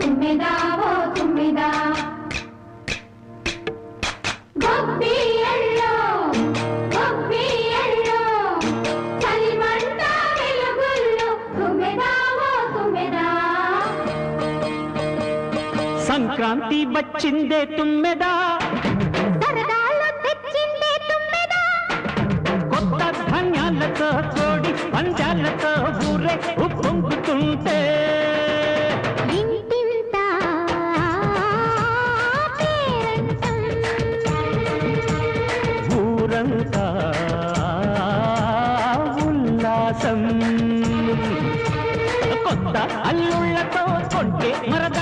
తుమ్మెదా ఓ తుమ్మెదా. గొప్పియల్లో గొప్పియల్లో చలిమంట వెలుగుల్లో తుమ్మెదా ఓ తుమ్మెదా. సంక్రాంతి వచ్చిందే తుమ్మెదా. సరదాలు తెచ్చిందే తుమ్మెదా. కొత్త ధాన్యాలతో కోడి పంజాలతో ఊరే ఉప్పొంగుతుంటే. ఊరంతా ఉల్లాసం. కొత్త అల్లుళ్ళతో కొంటే మరదళ్ళ